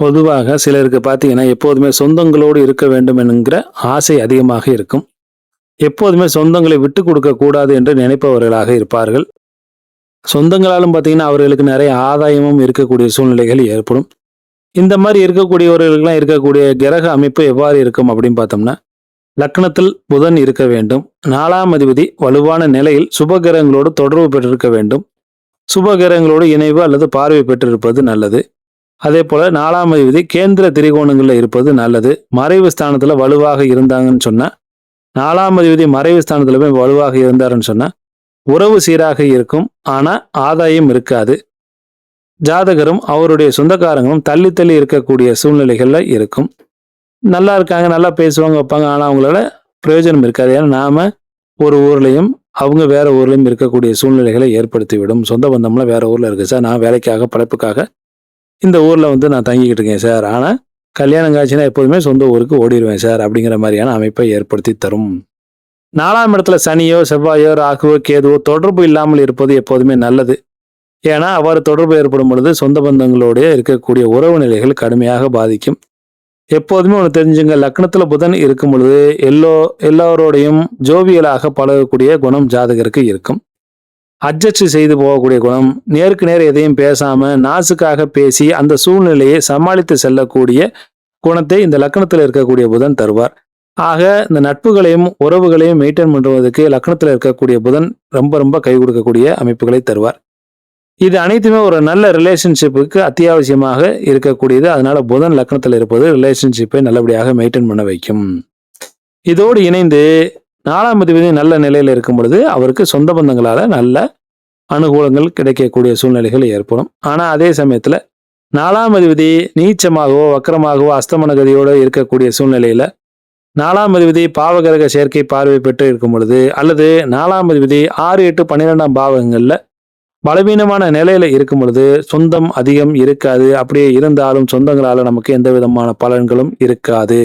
பொதுவாக சிலருக்கு பார்த்தீங்கன்னா எப்போதுமே சொந்தங்களோடு இருக்க வேண்டும் என்கிற ஆசை அதிகமாக இருக்கும். எப்போதுமே சொந்தங்களை விட்டு கொடுக்க கூடாது என்று நினைப்பவர்களாக இருப்பார்கள். சொந்தங்களாலும் பார்த்தீங்கன்னா அவர்களுக்கு நிறைய ஆதாயமும் இருக்கக்கூடிய சூழ்நிலைகள் ஏற்படும். இந்த மாதிரி இருக்கக்கூடியவர்களுக்கெல்லாம் இருக்கக்கூடிய கிரக அமைப்பு எவ்வாறு இருக்கும் அப்படின்னு பார்த்தோம்னா லக்னத்தில் புதன் இருக்க வேண்டும். நாலாம் அதிபதி வலுவான நிலையில் சுபகிரகங்களோடு தொடர்பு பெற்றிருக்க வேண்டும். சுபகிரகங்களோடு இணைவு அல்லது பார்வை பெற்றிருப்பது நல்லது. அதே போல நாலாம் அதிபதி கேந்திர திரிகோணங்களில் இருப்பது நல்லது. மறைவு ஸ்தானத்துல வலுவாக இருந்தாங்கன்னு சொன்னா நாலாம் அதிபதி மறைவு ஸ்தானத்துல போய் வலுவாக இருந்தாருன்னு சொன்னா உறவு சீராக இருக்கும் ஆனா ஆதாயம் இருக்காது. ஜாதகரும் அவருடைய சொந்தக்காரங்களும் தள்ளி தள்ளி இருக்கக்கூடிய சூழ்நிலைகள்ல இருக்கும். நல்லா இருக்காங்க நல்லா பேசுவாங்க வைப்பாங்க ஆனா அவங்களால பிரயோஜனம் இருக்காது. ஏன்னா நாம ஒரு ஊர்லேயும் அவங்க வேற ஊர்லேயும் இருக்கக்கூடிய சூழ்நிலைகளை ஏற்படுத்திவிடும். சொந்த பந்தம்லாம் வேற ஊர்ல இருக்கு சார். நான் வேலைக்காக படைப்புக்காக இந்த ஊரில் வந்து நான் தங்கிக்கிட்டு இருக்கேன் சார். ஆனால் கல்யாணம் காட்சினா எப்போதுமே சொந்த ஊருக்கு ஓடிடுவேன் சார் அப்படிங்கிற மாதிரியான அமைப்பை ஏற்படுத்தி தரும். நாலாம் இடத்துல சனியோ செவ்வாயோ ராகுவோ கேதுவோ தொடர்பு இல்லாமல் இருப்பது எப்போதுமே நல்லது. ஏன்னா அவ்வாறு தொடர்பு ஏற்படும் பொழுது சொந்த பந்தங்களோடைய இருக்கக்கூடிய உறவு நிலைகள் கடுமையாக பாதிக்கும். எப்போதுமே ஒன்று தெரிஞ்சுங்க லக்னத்தில் புதன் இருக்கும் பொழுது எல்லோ எல்லோரோடையும் ஜோவியலாக பழகக்கூடிய குணம் ஜாதகருக்கு இருக்கும். அட்ஜஸ்ட் செய்து போகக்கூடிய குணம் நேருக்கு நேர் எதையும் பேசாம நாசுக்காக பேசி அந்த சூழ்நிலையை சமாளித்து செல்லக்கூடிய குணத்தை இந்த லக்னத்தில் இருக்கக்கூடிய புதன் தருவார். ஆக இந்த நட்புகளையும் உறவுகளையும் மெயின்டைன் பண்ணுவதற்கு லக்னத்தில் இருக்கக்கூடிய புதன் ரொம்ப ரொம்ப கை கொடுக்கக்கூடிய அமைப்புகளை தருவார். இது அனைத்துமே ஒரு நல்ல ரிலேஷன்ஷிப்புக்கு அத்தியாவசியமாக இருக்கக்கூடியது. அதனால புதன் லக்னத்தில் இருப்பது ரிலேஷன்ஷிப்பை நல்லபடியாக மெயின்டைன் பண்ண வைக்கும். இதோடு இணைந்து நாலாம் அதிபதி நல்ல நிலையில் இருக்கும் பொழுது அவருக்கு சொந்த பந்தங்களால் நல்ல அனுகூலங்கள் கிடைக்கக்கூடிய சூழ்நிலைகள் ஏற்படும். ஆனால் அதே சமயத்தில் நாலாம் அதிபதி நீச்சமாகவோ வக்கரமாகவோ அஸ்தமன கதியோட இருக்கக்கூடிய சூழ்நிலையில் நாலாம் அதிபதி பாவகரக சேர்க்கை பார்வை பெற்று இருக்கும் பொழுது அல்லது நாலாம் அதிபதி ஆறு எட்டு பன்னிரெண்டாம் பாவகங்களில் பலவீனமான நிலையில் இருக்கும் பொழுது சொந்தம் அதிகம் இருக்காது. அப்படியே இருந்தாலும் சொந்தங்களால் நமக்கு எந்த விதமான பலன்களும் இருக்காது.